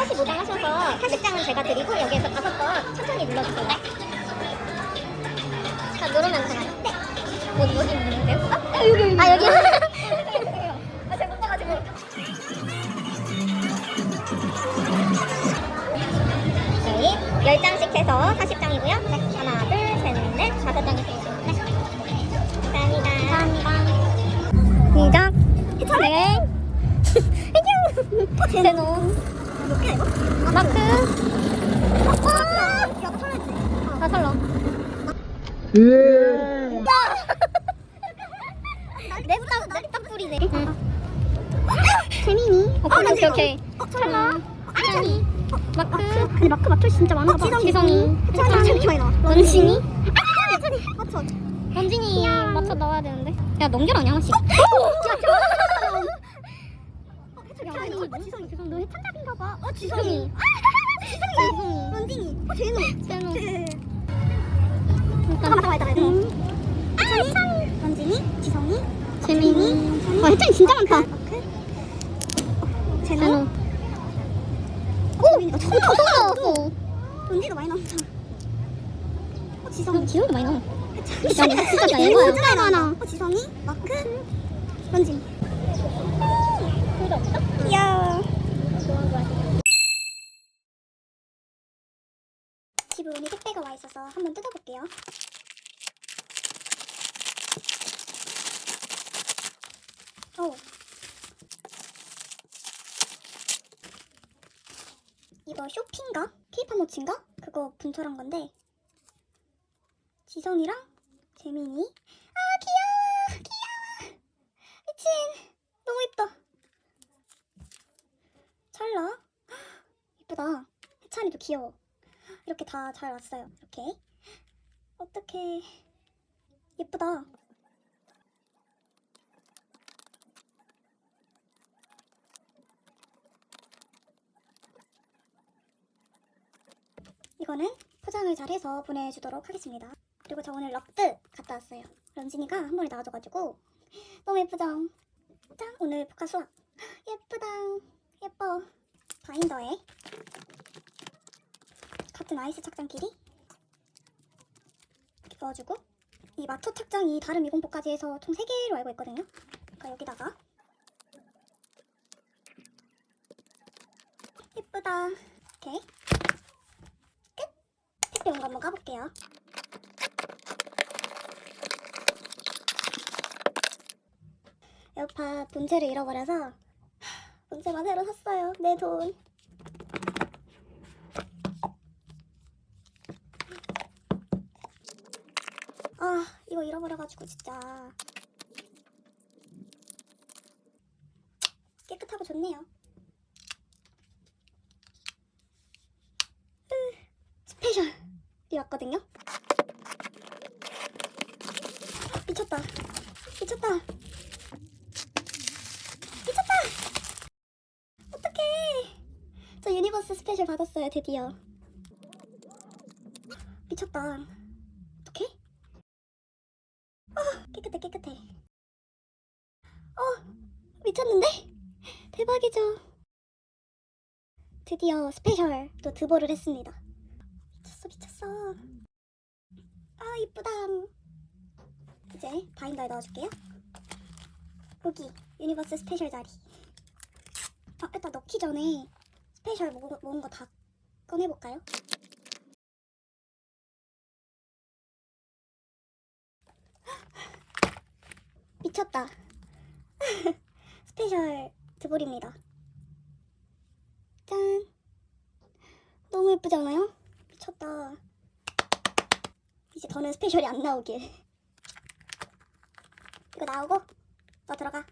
45장 하셔서 40장은 제가 드리고 여기에서 다섯 번 천천히 눌러주세요. 자, 누르면 되나요? 네. 어디, 어디 누르세요? 아, 여기, 여기. 아, 여기. 아, 제가 못 봐가지고. 저희 10장씩 해서 40장이고요. 네. 하나, 둘, 셋, 넷, 다섯 장이세요. 네. 감사합니다. 감사합니다. 시작. 네. 안녕. 제노. 몇 개야 이거? 마크. 아, 야, 설레지. 아, 설러. 냅다, 냅다 뿌리네. 재민이. 어, 오케이, 오케이. 찰나. 찰니. 마크. 근데 마크 맞춰 진짜 많아. 지성이. 지성이. 찰니 많이 나와. 런쥔이. 아, 런쥔이. 맞춰. 런쥔이 맞춰 넣어야 되는데. 야, 넘겨라, 양아씨. 뭐? 지성이, 지성이. 너 해찬답인가 봐. 어, 지성이. 지성이. 런쥔이. 어, 제노. 제노. 잠깐만, 잠깐만, 잠깐만. 해찬이, 런쥔이, 지성이, 재민이. 와, 해찬이 진짜 많다. 제노. 오! 저거 저거 나왔어. 런쥔이도 많이 나왔다. 어, 지성이. 지성이도 많이 나와. 야, 진짜 많아. 어, 지성이, 마크, 집에 오늘 택배가 와 있어서 한번 뜯어볼게요. 오. 이거 쇼핑가? 케이팝 모치인가? 그거 분철한 건데 지성이랑 재민이 아 귀여워 귀여워 미친 너무 예뻐 찰나 예쁘다 해찬이도 귀여워. 이렇게 다 잘 왔어요. 이렇게. 어떡해. 예쁘다. 이거는 포장을 잘 해서 보내주도록 하겠습니다. 그리고 저 오늘 럭드 갔다 왔어요. 런쥔이가 한 번에 나와줘가지고. 너무 예쁘죠? 짠! 오늘 포카 수학. 예쁘다. 예뻐. 바인더에 같은 아이스 착장끼리 이렇게 넣어주고 이 마초 착장이 다른 미공포까지 해서 총 3개로 알고 있거든요. 그러니까 여기다가 예쁘다. 오케이. 끝! 택배 온 거 한번 까볼게요. 여파 본체를 잃어버려서 본체만 새로 샀어요. 내 돈 아 이거 잃어버려가지고 진짜. 깨끗하고 좋네요. 으, 스페셜이 왔거든요? 미쳤다. 미쳤다. 미쳤다! 어떡해! 저 유니버스 스페셜 받았어요 드디어. 미쳤다 어떡해 아 깨끗해 깨끗해 어 미쳤는데 대박이죠. 드디어 스페셜 또 드보를 했습니다. 미쳤어 미쳤어. 아 이쁘다 이제 바인더에 넣어줄게요. 여기 유니버스 스페셜 자리. 아 일단 넣기 전에 스페셜 먹은, 먹은 거 다 꺼내볼까요? 미쳤다. 스페셜 드볼입니다. 짠. 너무 예쁘지 않아요? 미쳤다. 이제 더는 스페셜이 안 나오길. 이거 나오고 너 들어가.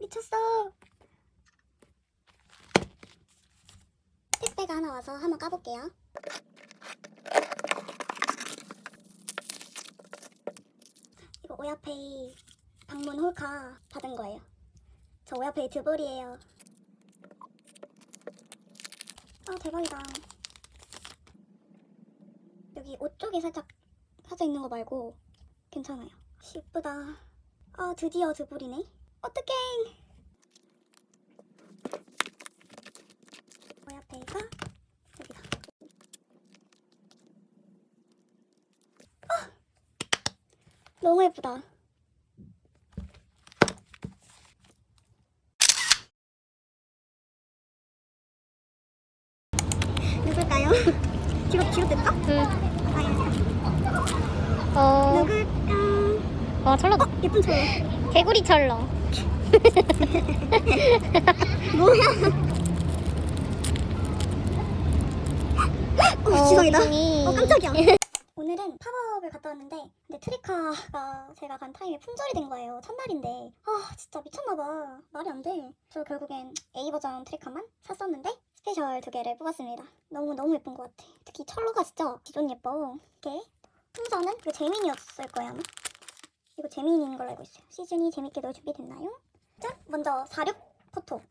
미쳤어. 택배가 하나 와서 한번 까볼게요. 이거 오야페이 방문 홀카 받은 거예요. 저 오야페이 드볼이에요. 아 대박이다. 여기 옷 쪽에 살짝 사져 있는 거 말고 괜찮아요. 씨, 예쁘다. 아 드디어 드볼이네. 어떡해. 너무 예쁘다. 누굴까요? 뒤로 뒤로 뜰까? 응. 아니 어, 누굴까? 어, 철로다. 어 예쁜 저 개구리 철로. 뭐야? 어, 지성이다. 이어 깜짝이야. 오늘은 팝업을 갔다 왔는데 근데 트리카가 제가 간 타임에 품절이 된 거예요. 첫날인데 아 진짜 미쳤나봐. 말이 안 돼. 저 결국엔 A 버전 트리카만 샀었는데 스페셜 두 개를 뽑았습니다. 너무 너무 예쁜 것 같아. 특히 철로가 진짜 기존 예뻐. 이게 풍선은 그 재민이었을 거예요 아마. 이거 재민인 걸로 알고 있어요. 시즌이 재밌게 놀 준비 됐나요? 짠! 먼저 46 포토.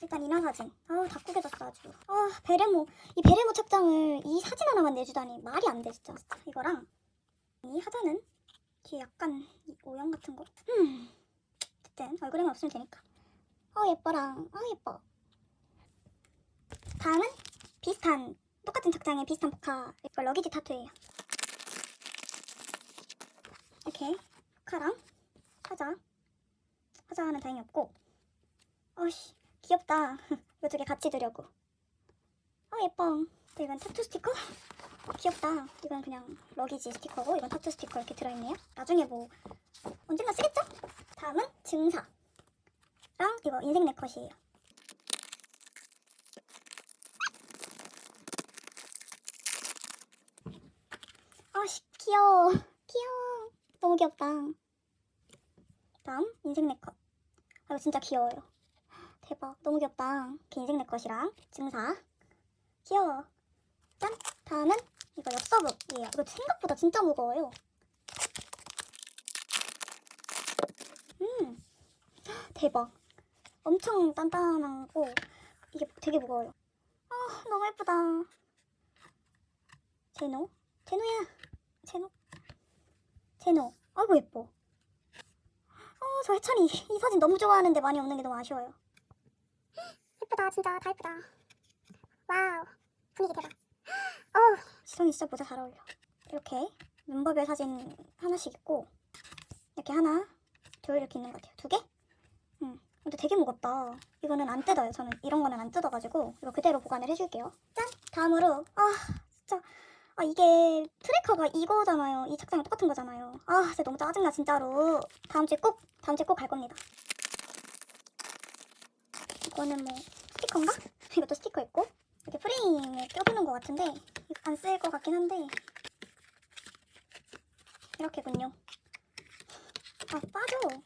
일단 인화 사진. 아우 다 꾸겨졌어 아주. 아 베레모. 이 베레모 착장을 이 사진 하나만 내주다니 말이 안 돼 진짜. 이거랑 이 하자는 뒤에 약간 이 오형 같은 거. 음. 어쨌든 얼굴에만 없으면 되니까. 어 예뻐랑. 아 예뻐. 다음은 비슷한 똑같은 착장에 비슷한 포카. 이거 러기지 타투예요. 이렇게 포카랑 하자. 하자는 다행히 없고. 어씨. 귀엽다. 이거 두 개 같이 두려고. 어 예뻐. 또 이건 타투 스티커? 귀엽다. 이건 그냥 러기지 스티커고 이건 타투 스티커 이렇게 들어있네요. 나중에 뭐 언젠가 쓰겠죠? 다음은 증사 랑 이거 인생 네컷이에요. 아씨 귀여워. 귀여워. 너무 귀엽다. 다음 인생 네컷. 아 이거 진짜 귀여워요. 대박 너무 귀엽다 이렇게 인생 내 것이랑 증사 귀여워 짠 다음은 이거 엽서북이에요 이거 생각보다 진짜 무거워요 음 대박 엄청 단단하고 이게 되게 무거워요. 아 너무 예쁘다. 제노? 제노야. 제노? 제노. 아이고 예뻐. 어, 저 해찬이. 이 사진 너무 좋아하는데 많이 없는 게 너무 아쉬워요. 예쁘다 진짜. 다 예쁘다. 와우. 분위기 대박. 어우 지성이 진짜 모자 잘 어울려. 이렇게 멤버별 사진 하나씩 있고 이렇게 하나 둘 이렇게 있는 것 같아요. 두 개? 응 근데 되게 무겁다. 이거는 안 뜯어요. 저는 이런 거는 안 뜯어가지고 이거 그대로 보관을 해줄게요. 짠! 다음으로 아 진짜. 아 이게 트래커가 이거잖아요. 이 착장이 똑같은 거잖아요. 아 진짜 너무 짜증나 진짜로. 다음 주에 꼭 다음 주에 꼭 갈 겁니다. 이거는 뭐 스티커인가? 이것도 스티커 있고 이렇게 프레임에 껴두는 것 같은데 안 쓸 것 같긴 한데 이렇게군요. 아 빠져.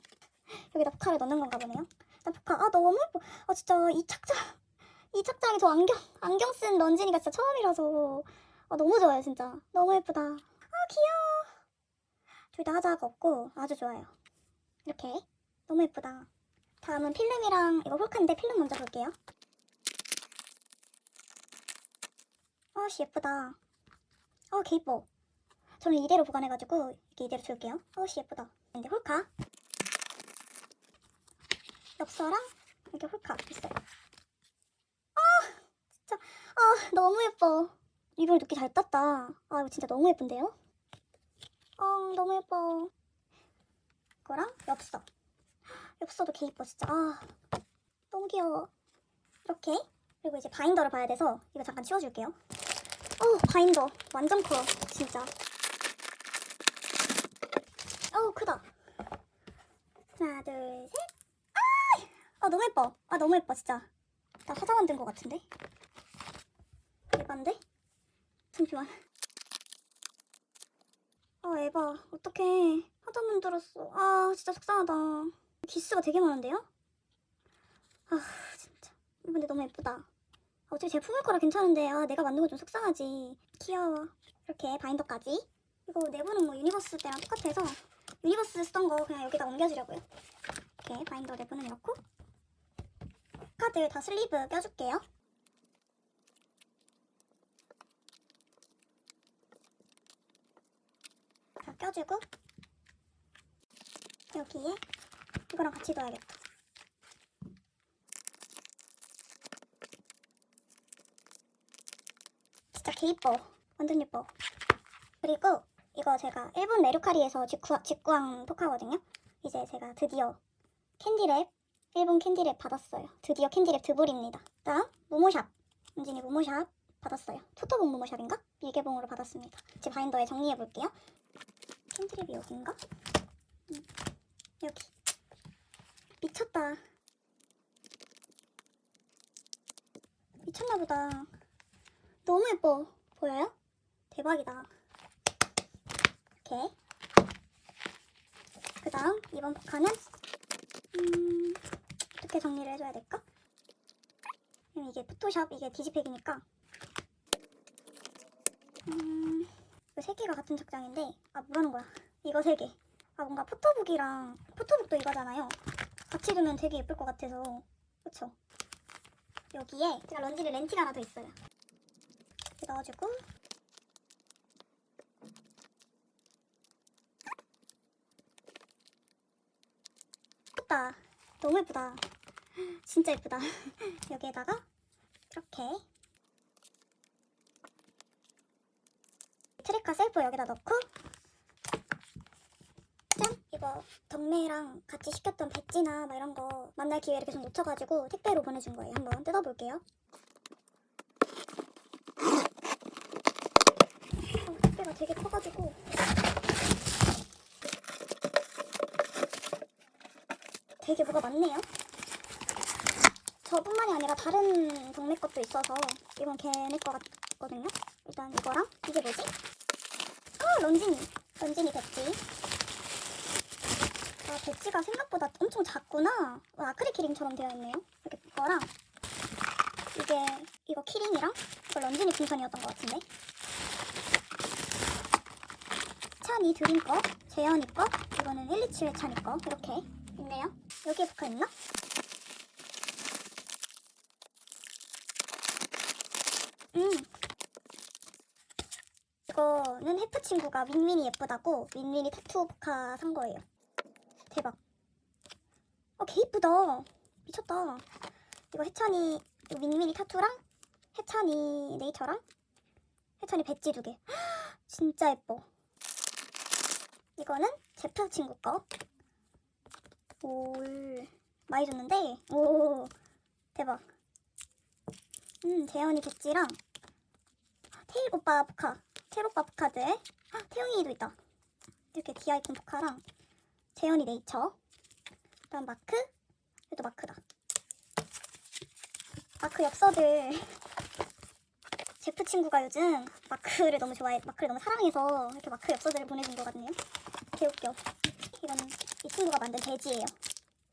여기다 포카를 넣는 건가 보네요. 일단 포카 아 너무 예뻐. 아 진짜 이 착장 이 착장이 저 안경 안경 쓴 런쥔이가 진짜 처음이라서 아 너무 좋아요 진짜 너무 예쁘다. 아 귀여워. 둘 다 하자가 없고 아주 좋아요. 이렇게 너무 예쁘다. 다음은 필름이랑 이거 홀카인데 필름 먼저 볼게요. 아씨 예쁘다. 어, 개 이뻐. 저는 이대로 보관해가지고 이렇게 이대로 줄게요. 어씨 예쁘다. 근데 홀카. 엽서랑 이렇게 홀카 있어요. 아 진짜 아 너무 예뻐. 이걸 늦게 잘 땄다. 아 이거 진짜 너무 예쁜데요? 어 너무 예뻐. 이거랑 엽서. 엽서도 개 이뻐 진짜. 아 너무 귀여워. 이렇게 그리고 이제 바인더를 봐야 돼서 이거 잠깐 치워줄게요. 어 바인더 완전 커 진짜. 어우 크다. 하나 둘 셋. 아! 아 너무 예뻐. 아 너무 예뻐 진짜. 나 화장 만든 것 같은데. 에반데? 잠시만. 아 에바 어떡해 화장 만들었어. 아 진짜 속상하다. 기스가 되게 많은데요? 아 진짜. 근데 너무 예쁘다. 어차피 제가 품을 거라 괜찮은데 아 내가 만든 거 좀 속상하지. 귀여워. 이렇게 바인더까지. 이거 내부는 뭐 유니버스 때랑 똑같아서 유니버스 쓰던 거 그냥 여기다 옮겨주려고요. 이렇게 바인더 내부는 이렇고 카드 다 슬리브 껴줄게요. 다 껴주고 여기에 이거랑 같이 넣어야겠다. 진짜 개 이뻐. 완전 예뻐. 그리고 이거 제가 일본 메루카리에서 직구, 직구한 포카거든요. 이제 제가 드디어 캔디랩 일본 캔디랩 받았어요. 드디어 캔디랩 드볼입니다. 다음 무모샵 은진이 무모샵 받았어요. 토토봉 무모샵인가? 일개봉으로 받았습니다. 제 바인더에 정리해 볼게요. 캔디랩이 여기인가? 음, 여기 미쳤다. 미쳤나 보다. 너무 예뻐. 보여요? 대박이다. 이렇게. 그 다음, 이번 포카는, 음, 어떻게 정리를 해줘야 될까? 이게 포토샵, 이게 디지팩이니까. 음, 세 개가 같은 착장인데, 아, 뭐라는 거야. 이거 세 개. 아, 뭔가 포토북이랑, 포토북도 이거잖아요. 같이 두면 되게 예쁠 것 같아서. 그쵸? 여기에 제가 런지를 렌티가 하나 더 있어요. 넣어주고 예쁘다. 너무 예쁘다. 진짜 예쁘다. 여기에다가 이렇게 트리카 셀프 여기다 넣고 짠! 이거 덕매랑 같이 시켰던 배지나 뭐 이런 거 만날 기회를 계속 놓쳐가지고 택배로 보내준 거예요. 한번 뜯어볼게요. 어, 택배가 되게 커가지고 되게 뭐가 많네요. 저뿐만이 아니라 다른 동네 것도 있어서 이건 걔네 거 같거든요. 일단 이거랑 이게 뭐지? 아 런진이 런진이 배지. 아 배지가 생각보다 엄청 작구나. 어, 아크릴 키링처럼 되어 있네요. 이렇게 이거랑 이게 이거 키링이랑 이거 런진이 풍선이었던 것 같은데. 찬이 드림 거, 재현이 거, 이거는 127 찬이 거 이렇게 있네요. 여기에 붙어 있나? 음. 이거는 해프 친구가 윈윈이 예쁘다고 윈윈이 타투 포카 산 거예요. 대박. 어, 개 이쁘다. 미쳤다. 이거 해찬이 윈윈이 타투랑 해찬이 네이처랑 해찬이 배지 두 개. 진짜 예뻐. 이거는 제프 친구 거. 올 많이 줬는데 오 대박. 음 재현이 배지랑 테일 오빠 포카 테일 오빠 포카들 헉, 태영이도 있다. 이렇게 디아이콘 포카랑 재현이 네이처 그다음 마크 얘도 마크다. 마크 엽서들 제프 친구가 요즘 마크를 너무 좋아해 마크를 너무 사랑해서 이렇게 마크 엽서들을 보내준 거거든요. 개웃겨. 이건 이 친구가 만든 돼지예요.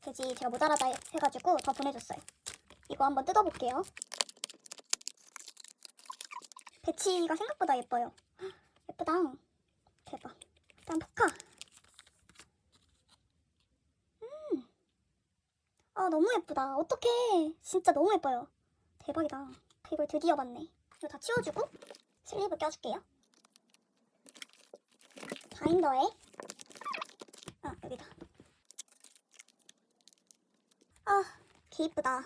돼지 제가 모자라다 해가지고 더 보내줬어요. 이거 한번 뜯어볼게요. 배치가 생각보다 예뻐요. 헉, 예쁘다. 대박. 일단 포카. 음. 아 너무 예쁘다. 어떡해. 진짜 너무 예뻐요. 대박이다. 이걸 드디어 봤네. 이거 다 치워주고 슬리브 껴줄게요. 바인더에 아 여기다. 아 개 이쁘다.